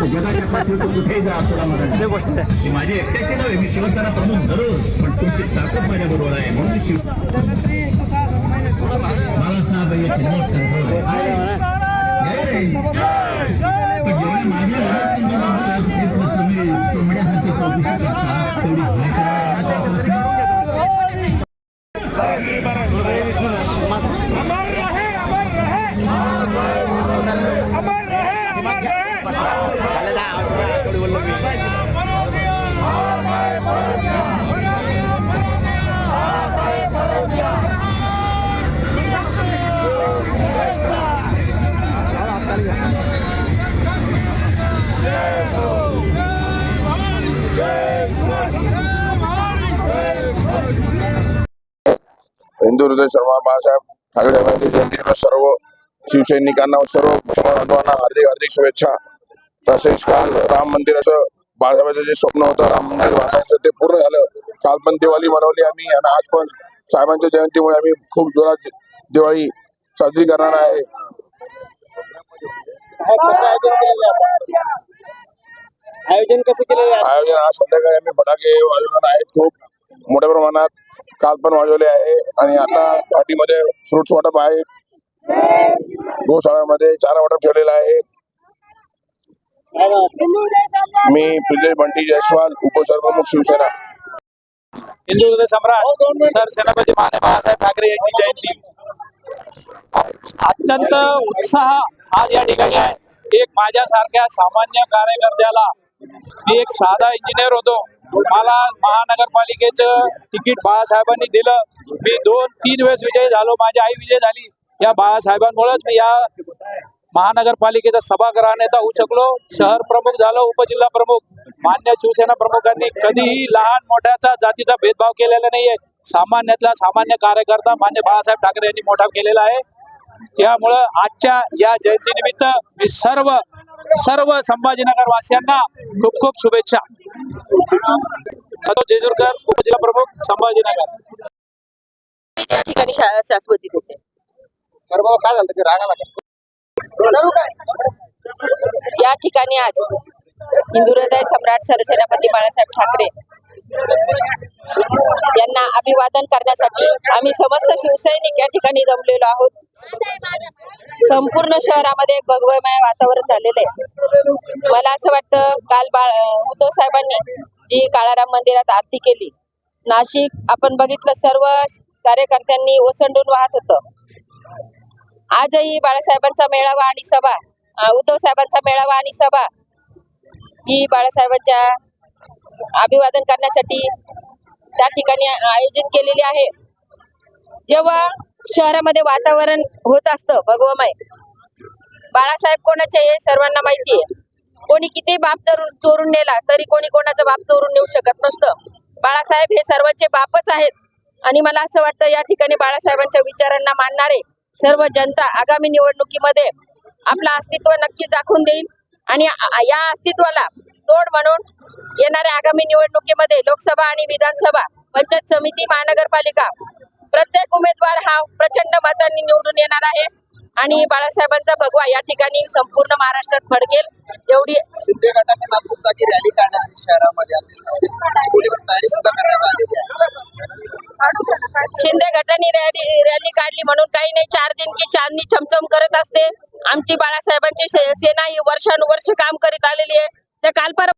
जगाच्या पाठीवर कुठेही जा ती माझी एकट्याची नव्हे मी शिवसेना प्रमुख धरून पण तुमची ताकद माझ्या बरोबर आहे म्हणून शिव बाळासाहेब हे प्रमोट हृदय शर्मा बाळासाहेब ठाकरे साहेबांची जयंतीनिमित्त सर्व शिवसैनिकांना सर्व बांधवांना हार्दिक हार्दिक शुभेच्छा. तसेच काल राम मंदिर असं बाळासाहेबांचं जे स्वप्न होतं राम मंदिर बांधायचं ते पूर्ण झालं. काल पण दिवाळी मनवली आम्ही आणि आज पण साहेबांच्या जयंतीमुळे आम्ही खूप जोरात दिवाळी साजरी करणार आहे. आयोजन कसं केलं आयोजन आज संध्याकाळी आम्ही फटाके वाजवणार आहेत खूप. मोठ्या प्रमाणात काल पण वाजवले आहे. आणि आता घाटीमध्ये फ्रुट्स वाटप आहे. गोशाळामध्ये चारा वाटप ठेवलेला आहे. मी प्रिजेश बंटी जयस्वाल उपसरप्रमुख शिवसेना. हिंदू हृदय सम्राट सर सेनापती माने बाळासाहेब ठाकरे यांची जयंती. अत्यंत उत्साह आज या ठिकाणी आहे. एक माझ्यासारख्या सामान्य कार्यकर्त्याला मी एक साधा इंजिनियर होतो. मला महानगरपालिकेचं तिकीट बाळासाहेबांनी दिलं. मी दोन तीन वेळेस विजयी झालो. माझी आई विजय झाली. या बाळासाहेबांमुळेच मी या महानगरपालिकेचा सभागृह नेता होऊ शकलो. शहर प्रमुख झालो उपजिल्हा प्रमुख. मान्य शिवसेना प्रमुखांनी कधीही लहान मोठ्याचा जातीचा भेदभाव केलेला नाहीये. सामान्यातला सामान्य कार्यकर्ता मान्य बाळासाहेब ठाकरे यांनी मोठा केलेला आहे. त्यामुळं आजच्या या जयंतीनिमित्त मी सर्व सर्व संभाजीनगर वासियांना खूप खूप शुभेच्छा. सदो जेजूरकर उपजिल्हा प्रमुख संभाजीनगर त्या ठिकाणी शा- शाश्वती देते. काय झालं? की राग आला या ठिकाणी आज हिंदू हृदय सम्राट सरसेनापती बाळासाहेब ठाकरे यांना अभिवादन करण्यासाठी आम्ही समस्त शिवसैनिक या ठिकाणी जमलेलो आहोत. संपूर्ण शहरामध्ये एक भगवमय वातावरण झालेलं आहे. मला असं वाटतं काल बाळ उद्धव साहेबांनी जी काळाराम मंदिरात आरती केली नाशिक आपण बघितलं सर्व कार्यकर्त्यांनी ओसंडून वाहत होतं. आजही बाळासाहेबांचा मेळावा आणि सभा उद्धव साहेबांचा मेळावा आणि सभा ही बाळासाहेबांच्या अभिवादन करण्यासाठी त्या ठिकाणी आयोजित केलेली आहे. जेव्हा शहरामध्ये वातावरण होत असतं भगवमय. बाळासाहेब कोणाचे हे सर्वांना माहिती आहे. कोणी किती बाप चोरून चोरून नेला तरी कोणी कोणाचा बाप चोरून नेऊ शकत नसतं. बाळासाहेब हे सर्वांचे बापच आहेत. आणि मला असं वाटतं या ठिकाणी बाळासाहेबांच्या विचारांना मानणारे सर्व जनता आगामी निवडणुकीमध्ये आपलं अस्तित्व नक्कीच दाखवून देईल. आणि या अस्तित्वाला तोड म्हणून येणाऱ्या आगामी निवडणुकीमध्ये लोकसभा आणि विधानसभा पंचायत समिती महानगरपालिका प्रत्येक उमेदवार हा प्रचंड मतांनी निवडून येणार आहे. आणि बाळासाहेबांचा भगवा या ठिकाणी संपूर्ण महाराष्ट्रात फडकेल. एवढी शिंदे गटाने नागपूर जागी रॅली काढणार आहे शहरामध्ये चिखोलीवर तयारी सुद्धा करण्यात आलेली आहे. शिंदे गटाने रॅली रॅली काढली म्हणून काही नाही. चार दिन की चांदणी चमचम करत असते. आमची बाळासाहेबांची सेना ही वर्षानुवर्ष काम करीत आलेली आहे. त्या काल पर